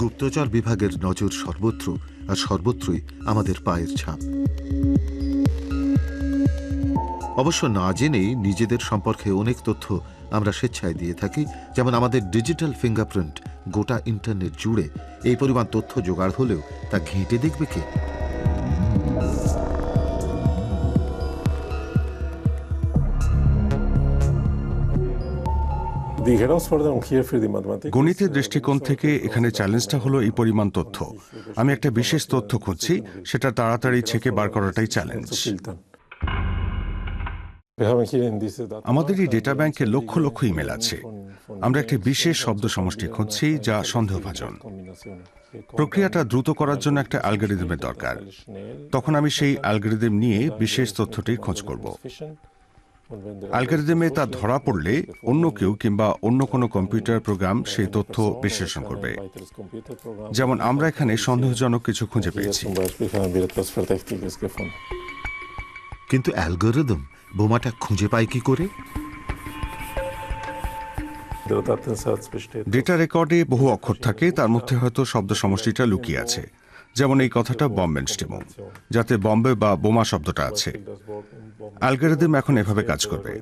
গুপ্তচর বিভাগের নজর সর্বত্র আর সর্বত্রই আমাদের পায়ের ছাপ। অবশ্য না জেনেই নিজেদের সম্পর্কে অনেক তথ্য আমরা স্বেচ্ছায় দিয়ে থাকি, যেমন আমাদের ডিজিটাল ফিঙ্গারপ্রিন্ট গোটা ইন্টারনেট জুড়ে এই পরিমাণ তথ্য জোগাড় হলেও তা ঘেঁটে দেখবে কে? গণিতের দৃষ্টিকোণ থেকে এখানে চ্যালেঞ্জটা হলো এই পরিমাণ তথ্য। আমি একটা বিশেষ তথ্য খুঁজছি সেটা তাড়াতাড়ি ছেকে বার করাটাই চ্যালেঞ্জ। Daten আমাদের এই ডেটা ব্যাংকে লক্ষ লক্ষ ইমেল আছে। আমরা একটি বিশেষ শব্দ সমষ্টি খুঁজছি যা সন্দেহভাজন। প্রক্রিয়াটা দ্রুত করার জন্য একটা অ্যালগোরিদমের দরকার। তখন আমি সেই অ্যালগোরিদম নিয়ে বিশেষ তথ্যটির খোঁজ করব। অ্যালগোরিদমে তা ধরা পড়লে অন্য কেউ কিংবা অন্য কোনো কম্পিউটার প্রোগ্রাম সেই তথ্য বিশ্লেষণ করবে। যেমন আমরা এখানে সন্দেহজনক কিছু খুঁজে পেয়েছি. কিন্তু অ্যালগোরিদম বোমাটা খুঁজে পায় কি করে? ডেটা রেকর্ডে বহু অক্ষর থাকে তার মধ্যে হয়তো শব্দ সমষ্টিটা লুকিয়ে আছে। যেমন এই কথাটা বম্বেন স্টিমুম যাতে বম্বে বা বোমা শব্দটা আছে। অ্যালগোরিদম এখন এভাবে কাজ করবে।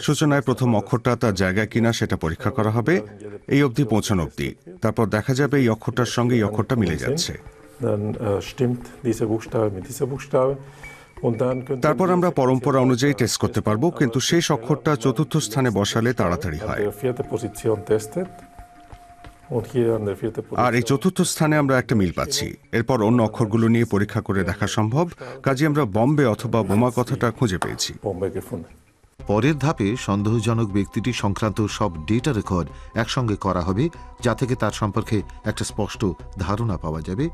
সূচনায় প্রথম অক্ষরটা তার জায়গায় কিনা সেটা পরীক্ষা করা হবে। এই অবধি পৌঁছানো অবধি। তারপর দেখা যাবে এই অক্ষরটার সঙ্গে এই অক্ষরটা মিলে যাচ্ছে। Äh, তারপর আমরা পরম্পরা অনুযায়ী টেস্ট করতে পারব কিন্তু শেষ অক্ষরটা চতুর্থ স্থানে বসালে তাড়াতাড়ি হয়। আর এই চতুর্থ স্থানে আমরা একটা মিল পাচ্ছি। এরপর অন্য অক্ষরগুলো নিয়ে পরীক্ষা করে দেখা সম্ভব। কাজে আমরা বম্বে অথবা বোমা কথাটা খুঁজে পেয়েছি। পরের ধাপে সন্দেহজনক ব্যক্তিটি সংক্রান্ত সব ডেটা রেকর্ড একসঙ্গে করা হবে, যা থেকে তার সম্পর্কে একটা স্পষ্ট ধারণা পাওয়া যাবে।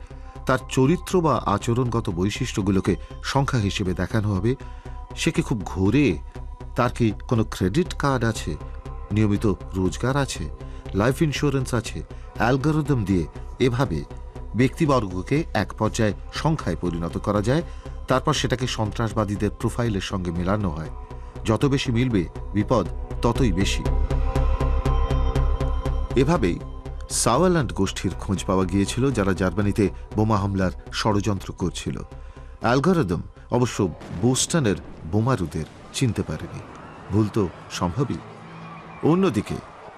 তার চরিত্র বা আচরণগত বৈশিষ্ট্যগুলোকে সংখ্যা হিসেবে দেখানো হবে। সে কি খুব ঘোরে? তার কি কোনো ক্রেডিট কার্ড আছে? নিয়মিত রোজগার আছে লাইফ ইন্স্যুরেন্স আছে অ্যালগোরিদম দিয়ে এভাবে ব্যক্তিবর্গকে এক পর্যায়ে সংখ্যায় পরিণত করা যায়, তারপর সেটাকে সন্ত্রাসবাদীদের প্রোফাইলের সঙ্গে মেলানো হয়। যত বেশি মিলবে বিপদ, ততই বেশি। এভাবেই সাওয়াল্যান্ড গোষ্ঠীর খোঁজ পাওয়া গিয়েছিল, যারা জার্মানিতে বোমা হামলার ষড়যন্ত্র করছিল। অ্যালগোরিদম অবশ্য বোস্টনের বোমারুদের চিনতে পারেনি। ভুল তো সম্ভবই। অন্যদিকে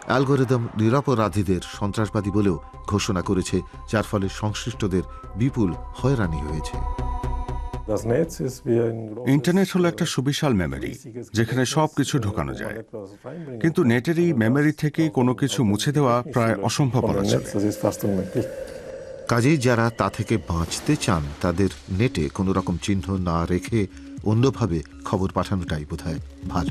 অ্যালগোরিদম নিরাপরাধীদের সন্ত্রাসবাদী বলেও ঘোষণা করেছে যার ফলে সংশ্লিষ্টদের বিপুল হয়রানি হয়েছে। ইন্টারনেট হলো একটা সুবিশাল মেমরি যেখানে সব কিছু ঢোকানো যায়। কিন্তু নেটের এই মেমরি থেকে কোনো কিছু মুছে দেওয়া প্রায় অসম্ভব. কাজেই যারা তা থেকে বাঁচতে চান তাদের নেটে কোনো রকম চিহ্ন না রেখে অন্যভাবে খবর পাঠানোটাই বোধহয় ভালো।